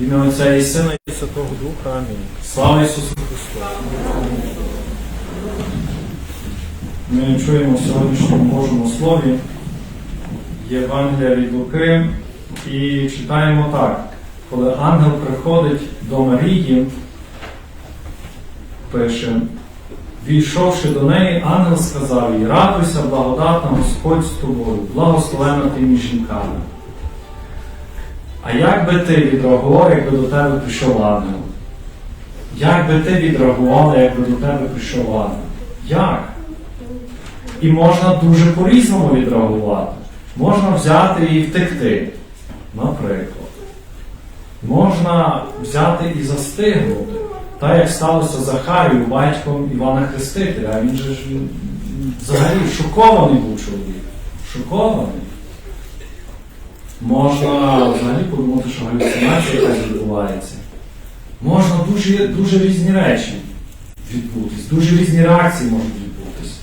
Ім'я Отця і Сина і Святого Духа. Амінь. Слава Ісусу Христу! Ми чуємо в сьогоднішньому Божому Слові Євангелія від Луки і читаємо так. Коли ангел приходить до Марії, пише, війшовши до неї, ангел сказав їй, радуйся, благодатна Господь з тобою, благословена ти між жінками. А як би ти відреагував, якби до тебе прийшов ангел? Як би ти відреагувала, якби до тебе прийшов ангел? Як? І можна дуже по-різному відреагувати. Можна взяти і втекти, наприклад. Можна взяти і застигнути. Так як сталося Захарію батьком Івана Хрестителя. А він же ж взагалі шокований був чоловік. Шокований. Можна взагалі подумати, що галюцинація якась відбувається. Можна дуже, дуже різні речі відбутись, дуже різні реакції можуть відбутись.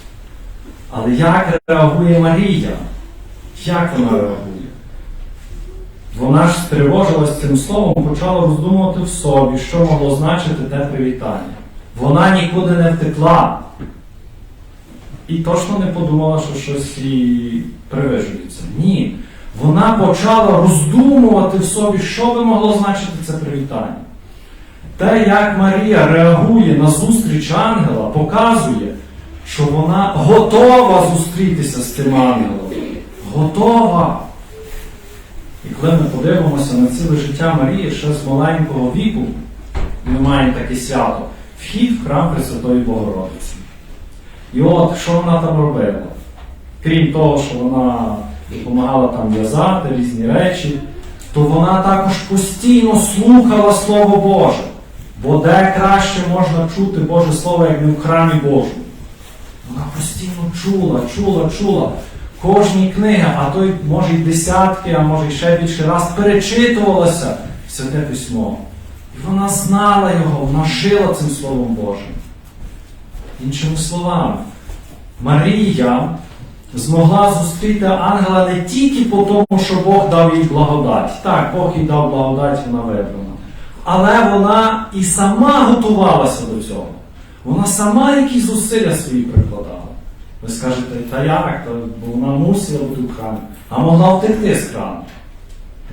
Але як реагує Марія? Як вона реагує? Вона ж стривожилась цим словом, почала роздумувати в собі, що могло значити те привітання. Вона нікуди не втекла. І точно не подумала, що щось їй привижується. Ні. Вона почала роздумувати в собі, що би могло значити це привітання. Те, як Марія реагує на зустріч ангела, показує, що вона готова зустрітися з цим ангелом. Готова. І коли ми подивимося на ціле життя Марії ще з маленького віку, ми маємо таке свято, вхід в храм Пресвятої Богородиці. І от що вона там робила? Крім того, що вона допомагала там в'язати різні речі, то вона також постійно слухала Слово Боже. Бо де краще можна чути Боже Слово, як не в храмі Божому. Вона постійно чула, чула, чула. Кожній книги, а то й може й десятки, а може й ще більше раз перечитувалося Святе Письмо. І вона знала його, вона жила цим Словом Божим. Іншими словами, Марія змогла зустріти ангела не тільки по тому, що Бог дав їй благодать. Так, Бог їй дав благодать, вона вибрана. Але вона і сама готувалася до цього. Вона сама якісь зусилля свої прикладала. Ви скажете, та як? Бо вона мусила бути в храмі. А могла втекти з храму.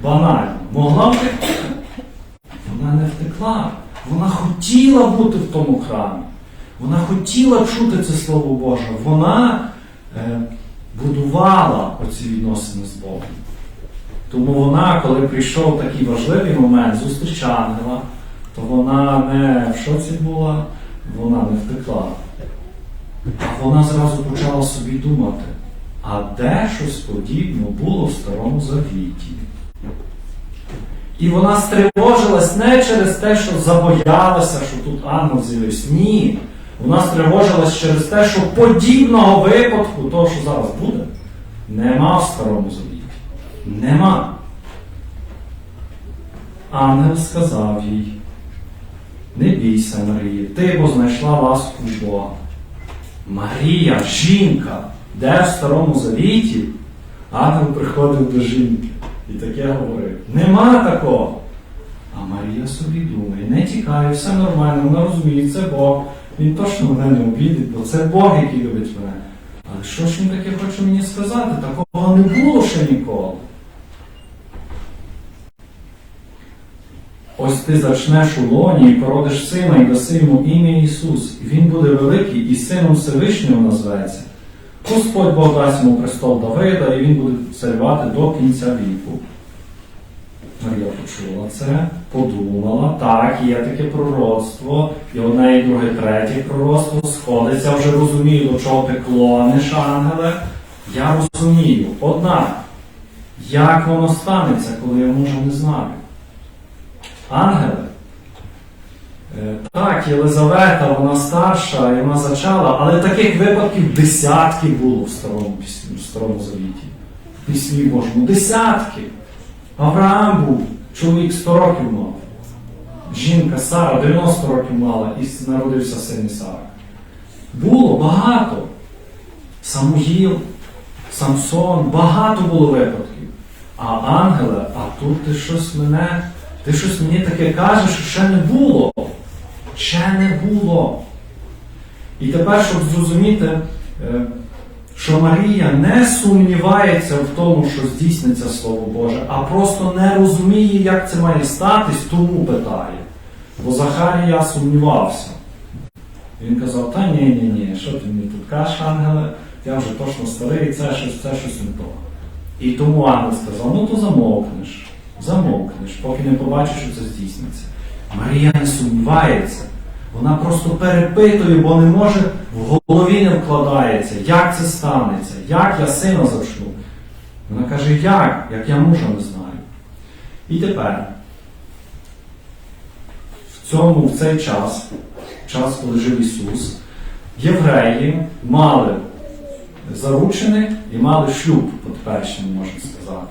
Банально. Могла втекти. Вона не втекла. Вона хотіла бути в тому храмі. Вона хотіла чути це Слово Боже. Вона е, будувала оці відносини з Богом. Тому вона, коли прийшов такий важливий момент зустріч ангела, то вона не в шоці була, вона не втекла. А вона зразу почала собі думати, а де щось подібне було в Старому Завіті? І вона стривожилась не через те, що забоялася, що тут ангел з'явився. Ні. Вона стривожилась через те, що подібного випадку, того, що зараз буде, нема в Старому Завіті. Нема. Ангел сказав їй, не бійся, Марія, ти бо знайшла ласку в Бога. Марія, жінка, де в Старому Завіті ангел приходив до жінки і таке говорив. Нема такого. А Марія собі думає, не тікає, все нормально, вона розуміє, це Бог. Він точно мене не обідить, бо це Бог, який любить мене. Але що ж він таке хоче мені сказати? Такого не було ще ніколи. Ось ти зачнеш у лоні і породиш сина і даси йому ім'я Ісус. І він буде великий і сином Всевишнього назветься. Господь Бог дасть йому престол Давида, і він буде царювати до кінця віку. Марія почула це, подумала, так, є таке пророцтво, і одне, і друге, третє пророцтво сходиться, вже розумію, до чого ти клониш, ангеле. Я розумію. Однак, як воно станеться, коли я можу не знаю? Ангели. Е, Так, Єлизавета, вона старша, і вона зачала, але таких випадків десятки було в Старому, в Старому Завіті. В Письмі Божому. Десятки. Авраам був, чоловік 100 років мав. Жінка Сара 90 років мала і народився син Ісаак. Було багато. Самуїл, Самсон, багато було випадків. А ангели, а тут ти щось мене Ти щось мені таке кажеш, що ще не було. Ще не було. І тепер, щоб зрозуміти, е, що Марія не сумнівається в тому, що здійсниться Слово Боже, а просто не розуміє, як це має статись, тому питає. Бо Захарія сумнівався. Він казав, та ні, ні, ні, що ти мені тут кажеш, ангеле, я вже точно старий, це щось, це щось не то. І тому ангел сказав, ну то замовкнеш, замовкнеш, поки не побачиш, що це здійсниться. Марія не сумнівається. Вона просто перепитує, бо не може, в голові не вкладається, як це станеться, як я сина зачну. Вона каже, як? Як я мужа не знаю. І тепер, в цьому, в цей час, час, коли жив Ісус, євреї мали заручених і мали шлюб, по-першому можна сказати.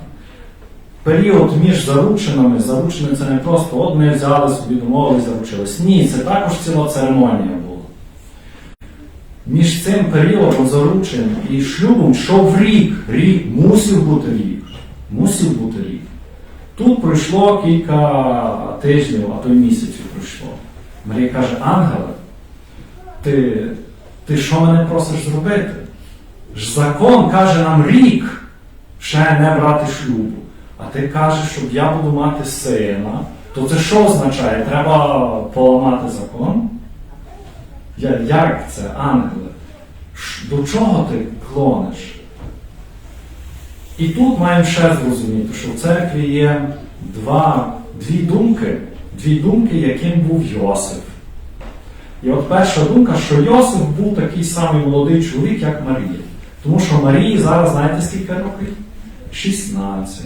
Період між зарученими, заручені це не просто от ми взяли собі домовились, заручились. Ні, це також ціла церемонія була. Між цим періодом заручень і шлюбом йшов рік. Рік, мусив бути рік. Мусив бути рік. Тут пройшло кілька тижнів, а то й місяців пройшло. Марія каже, ангеле, ти, ти що мене просиш зробити? Закон каже нам рік ще не брати шлюбу. А ти кажеш, щоб я буду мати сина, то це що означає? Треба поламати закон? Як це, ангеле? До чого ти клониш? І тут маємо ще зрозуміти, що в церкві є два, дві думки, дві думки, яким був Йосиф. І от перша думка, що Йосиф був такий самий молодий чоловік, як Марія. Тому що Марії зараз, знаєте, скільки років? 16.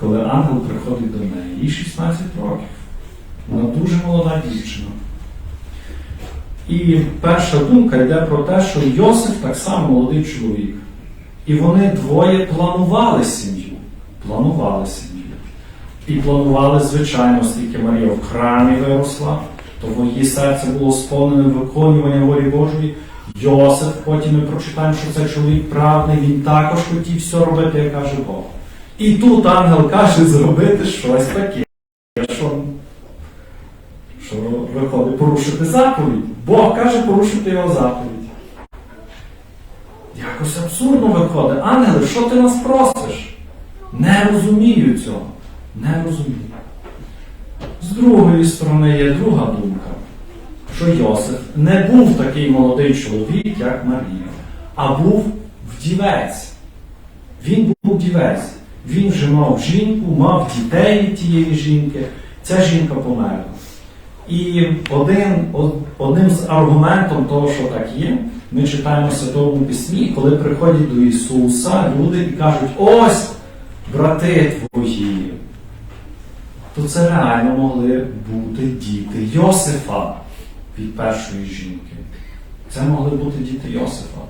Коли ангел приходить до неї, їй 16 років. Вона дуже молода дівчина. І перша думка йде про те, що Йосиф так само молодий чоловік. І вони двоє планували сім'ю. Планували сім'ю. І планували, звичайно, оскільки Марія в храмі виросла, то її серце було сповнене виконування волі Божої. Йосиф, потім ми прочитаємо, що це чоловік правний, він також хотів все робити, як каже Бог. І тут ангел каже зробити щось таке, що, що виходить порушити заповідь. Бог каже порушити його заповідь. Якось абсурдно виходить. Ангели, що ти нас просиш? Не розумію цього. Не розумію. З другої сторони є друга думка, що Йосиф не був такий молодий чоловік, як Марія, а був вдівець. Він був дівець. Він вже мав жінку, мав дітей тієї жінки. Ця жінка померла. І один, одним з аргументом того, що так є, ми читаємо в Святому Письмі, коли приходять до Ісуса люди і кажуть, ось брати твої, то це реально могли бути діти Йосифа від першої жінки. Це могли бути діти Йосифа.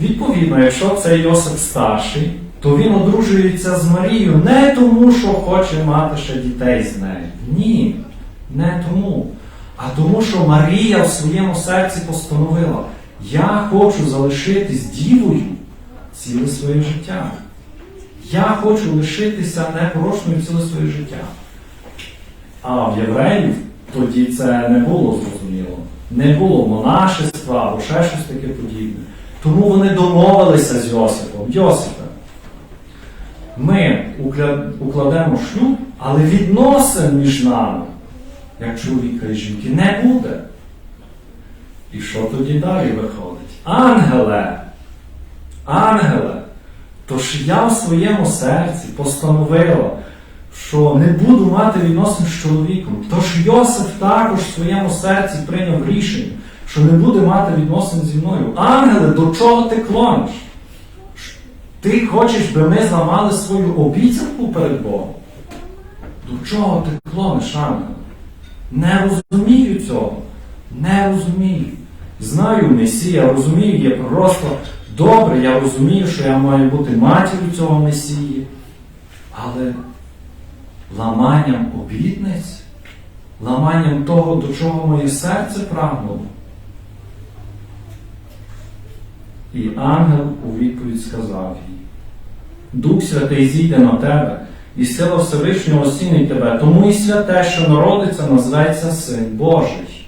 Відповідно, якщо це Йосип старший, то він одружується з Марією не тому, що хоче мати ще дітей з нею. Ні, не тому. А тому, що Марія в своєму серці постановила: я хочу залишитись дівою ціле своє життя. Я хочу лишитися непорочною ціле своє життя. А в євреїв тоді це не було зрозуміло. Не було монашества або ще щось таке подібне. Тому вони домовилися з Йосипом. Йосипе, ми укладемо шлюб, але відносин між нами, як чоловіка і жінки, не буде. І що тоді далі виходить? Ангеле! Ангеле! Тож я в своєму серці постановила, що не буду мати відносин з чоловіком. Тож Йосиф також в своєму серці прийняв рішення, що не буде мати відносин зі мною. Ангеле, до чого ти клониш? Ти хочеш, би ми зламали свою обіцянку перед Богом? До чого ти клониш, ангеле? Не розумію цього. Не розумію. Знаю Месія, розумію, є просто добре, я розумію, що я маю бути матір'ю цього Месії. Але ламанням обітниць, ламанням того, до чого моє серце прагнуло. І ангел у відповідь сказав їй: Дух Святий зійде на тебе, і сила Всевишнього осінить тебе, тому і святе, що народиться, назветься Син Божий.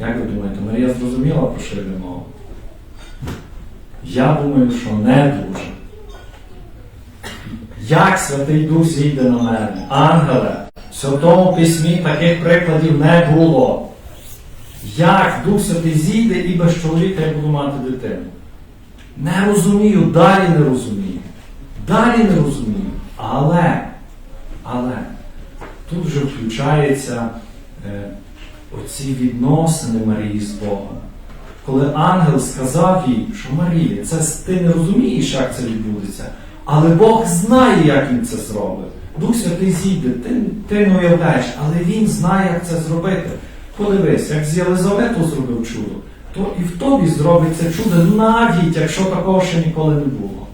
Як ви думаєте, Марія зрозуміла, про що йде мова? Я думаю, що не дуже. Як Святий Дух зійде на мене? Ангеле, в Святому Письмі таких прикладів не було. Як Дух Святий зійде і без чоловіка я буду мати дитину? Не розумію, далі не розумію. Далі не розумію. Але, але, тут вже включаються е, оці відносини Марії з Богом. Коли ангел сказав їй, що Марія, це ти не розумієш, як це відбудеться, але Бог знає, як він це зробить. Дух Святий зійде, ти, ти не уявляєш, але він знає, як це зробити. Подивись, як з Єлизавету зробив чудо, то і в тобі зробить це чудо, навіть якщо такого ще ніколи не було.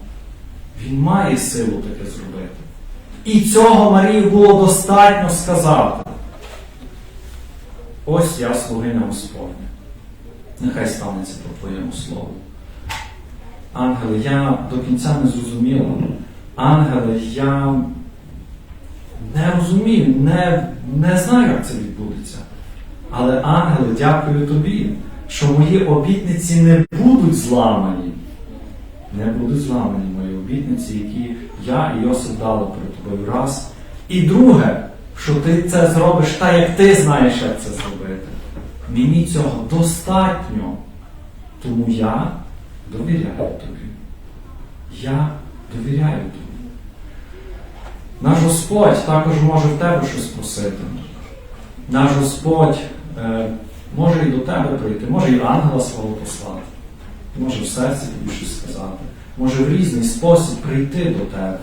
Він має силу таке зробити. І цього Марії було достатньо сказати. Ось я слугиня Господня. Нехай станеться по твоєму слову. Ангели, я до кінця не зрозуміла. Ангели, я не розумію, не, не знаю, як це відбудеться. Але, ангели, дякую тобі, що мої обітниці не будуть зламані. Не будуть зламані мої обітниці, які я і Йосип дали перед тобою раз. І друге, що ти це зробиш так, як ти знаєш, як це зробити. Мені цього достатньо. Тому я довіряю тобі. Я довіряю тобі. Наш Господь також може в тебе щось просити. Наш Господь може і до тебе прийти, може і ангела свого послати, може в серці тобі щось сказати, може в різний спосіб прийти до тебе.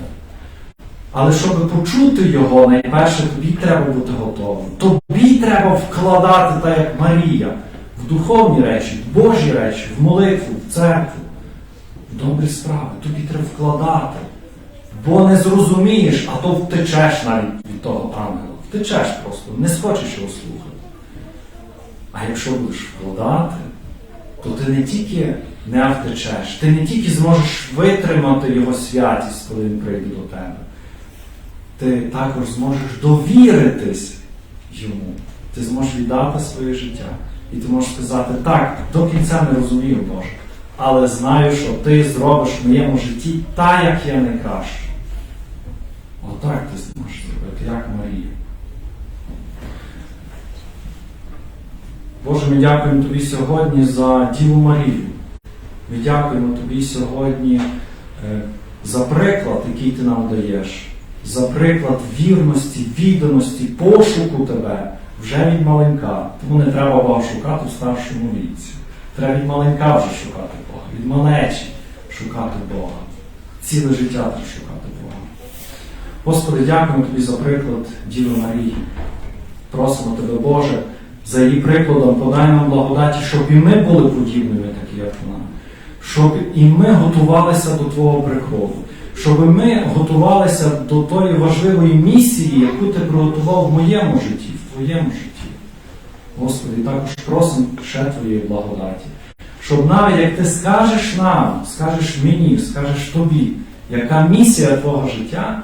Але щоб почути його, найперше тобі треба бути готовим. Тобі треба вкладати, так як Марія, в духовні речі, в Божі речі, в молитву, в церкву, в добрі справи. Тобі треба вкладати. Бо не зрозумієш, а то втечеш навіть від того ангела. Втечеш просто, не схочеш його слухати. А якщо будеш вкладати, то ти не тільки не втечеш, ти не тільки зможеш витримати його святість, коли він прийде до тебе. Ти також зможеш довіритись йому. Ти зможеш віддати своє життя. І ти можеш сказати, так, до кінця не розумію, Боже, але знаю, що ти зробиш в моєму житті так, як я найкраще. Отак ти зможеш зробити, як Марія. Боже, ми дякуємо Тобі сьогодні за Діву Марію. Ми дякуємо Тобі сьогодні е, за приклад, який ти нам даєш, за приклад вірності, відданості, пошуку тебе вже від маленька. Тому не треба Бога шукати в старшому віці. Треба від маленька вже шукати Бога, від малечі шукати Бога. Ціле життя треба шукати Бога. Господи, дякуємо Тобі за приклад Діви Марії. Просимо Тебе, Боже, за її прикладом подай нам благодаті, щоб і ми були подібними, такі як вона. Щоб і ми готувалися до Твого приходу, щоб ми готувалися до тої важливої місії, яку ти приготував в моєму житті, в Твоєму житті. Господи, також просимо ще Твоєї благодаті. Щоб навіть як ти скажеш нам, скажеш мені, скажеш тобі, яка місія Твого життя,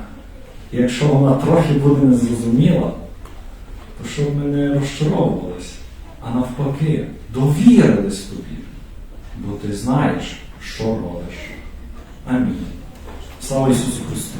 якщо вона трохи буде незрозуміла, щоб ми не розчаровувалися, а навпаки, довірились тобі, бо ти знаєш, що робиш. Амінь. Слава Ісусу Христу!